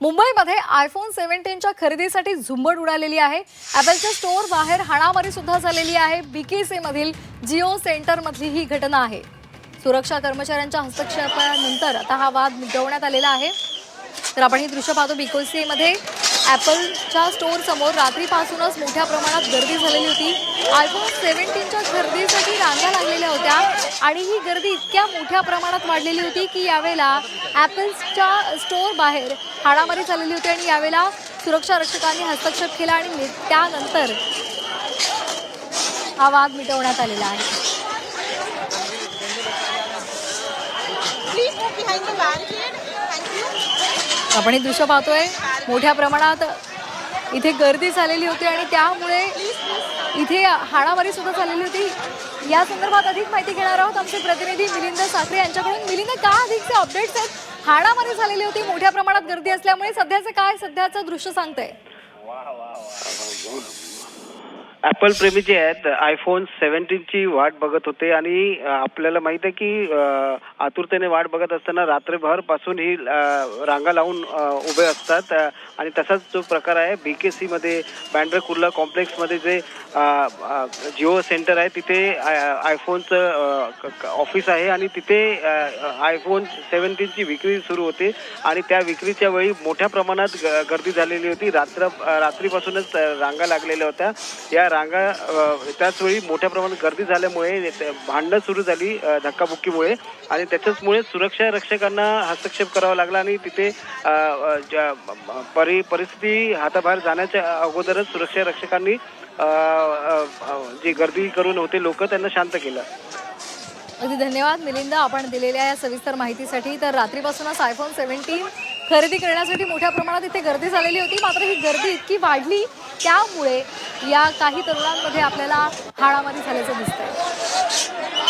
मुंबईमध्ये आयफोन सेव्हन्टीनच्या खरेदीसाठी झुंबड उडालेली आहे. ॲपलच्या स्टोअर बाहेर हाणामारी सुद्धा झालेली आहे. बीकेसीमधील जिओ सेंटरमधली ही घटना आहे. सुरक्षा कर्मचाऱ्यांच्या हस्तक्षेपानंतर आता हा वाद मिटवण्यात आलेला आहे. तर आपण ही दृश्य पाहतो बीकेसीमध्ये ॲपलच्या स्टोअर समोर रात्रीपासूनच मोठ्या प्रमाणात गर्दी झालेली होती. आयफोन सेव्हन्टीनच्या खरेदीसाठी रांगा लागलेल्या होत्या आणि ही गर्दी इतक्या मोठ्या प्रमाणात वाढलेली होती की यावेळेला ॲपल्सच्या स्टोअर बाहेर हाणामारी झालेली होती आणि यावेळेला सुरक्षा रक्षकांनी हस्तक्षेप केला आणि त्यानंतर हा वाद मिटवण्यात आलेला आहे. आपण हे दृश्य पाहतोय. मोठ्या प्रमाणात इथे गर्दी झालेली होती आणि त्यामुळे इथे हाणामारी सुद्धा झालेली होती या संदर्भात अधिक माहिती घेणार आहोत आमचे प्रतिनिधी मिलिंद साखरे यांच्याकडून मिलिंद का अधिकचे अपडेट्स आहेत हाणामारी झालेली होती मोठ्या प्रमाणात गर्दी असल्यामुळे सध्याचं काय सध्याचं दृश्य सांगतंय ऍपल प्रेमी जे आहेत आयफोन सेव्हन्टीनची वाट बघत होते आणि आपल्याला माहीत आहे की आतुरतेने वाट बघत असताना रात्रभरपासून ही रांगा लावून उभे असतात. आणि तसाच जो प्रकार आहे बीकेसी मध्ये बँड्रे कुर्ला कॉम्प्लेक्समध्ये जे जिओ सेंटर आहे तिथे आयफोनचं ऑफिस आहे आणि तिथे आयफोन सेव्हन्टीनची विक्री सुरू होते. आणि त्या विक्रीच्या वेळी मोठ्या प्रमाणात ग- गर्दी झालेली होती. रात्र रात्रीपासूनच रांगा लागलेल्या होत्या. या रांगा त्याच वेळी मोठ्या प्रमाणात गर्दी झाल्यामुळे ते- भांडणं सुरू झाली धक्काबुक्कीमुळे. आणि त्याच्याचमुळे सुरक्षा रक्षकांना हस्तक्षेप करावा लागला आणि तिथे ज्या- परि परिस्थिती हाताबाहेर जाण्याच्या अगोदरच सुरक्षा रक्षकांनी जी गर्दी करून होते लोक त्यांना शांत केलं. अगदी धन्यवाद मिलिंद. आपण दिलेल्या या सविस्तर माहितीसाठी. तर रात्रीपासूनच आयफोन सेव्हन्टीन खरेदी करण्यासाठी मोठ्या प्रमाणात इथे गर्दी झालेली होती. मात्र ही गर्दी इतकी वाढली त्यामुळे या काही तरुणांमध्ये आपल्याला हाणामारी झाल्याचं दिसतंय.